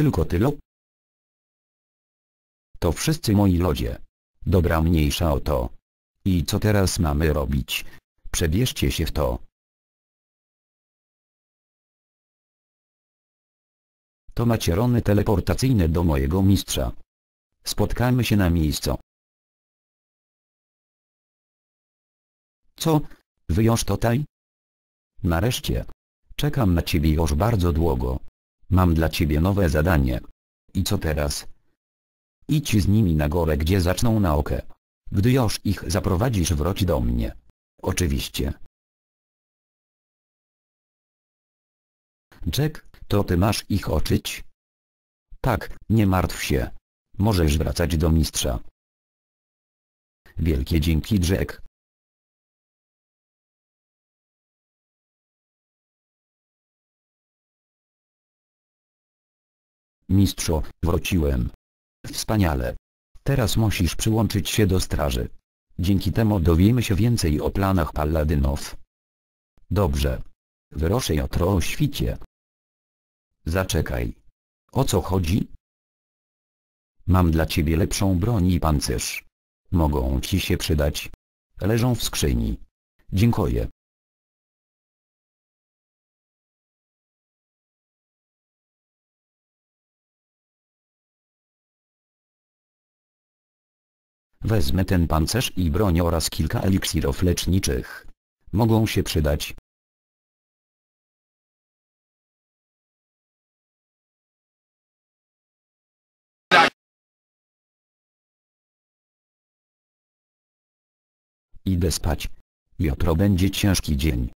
Tylko tylo? To wszyscy moi ludzie. Dobra mniejsza o to. I co teraz mamy robić? Przebierzcie się w to. To macierony teleportacyjne do mojego mistrza. Spotkajmy się na miejscu. Co? Wyjąż tutaj? Nareszcie. Czekam na ciebie już bardzo długo. Mam dla ciebie nowe zadanie. I co teraz? Idź z nimi na górę gdzie zaczną naukę. Gdy już ich zaprowadzisz wróć do mnie. Oczywiście. Jack, to ty masz ich oczyć? Tak, nie martw się. Możesz wracać do mistrza. Wielkie dzięki Jack. Mistrzu, wróciłem. Wspaniale. Teraz musisz przyłączyć się do straży. Dzięki temu dowiemy się więcej o planach paladynów. Dobrze. Wyroszę jutro o świcie. Zaczekaj. O co chodzi? Mam dla ciebie lepszą broń i pancerz. Mogą ci się przydać. Leżą w skrzyni. Dziękuję. Wezmę ten pancerz i broń oraz kilka eliksirów leczniczych. Mogą się przydać. Idę spać. Jutro będzie ciężki dzień.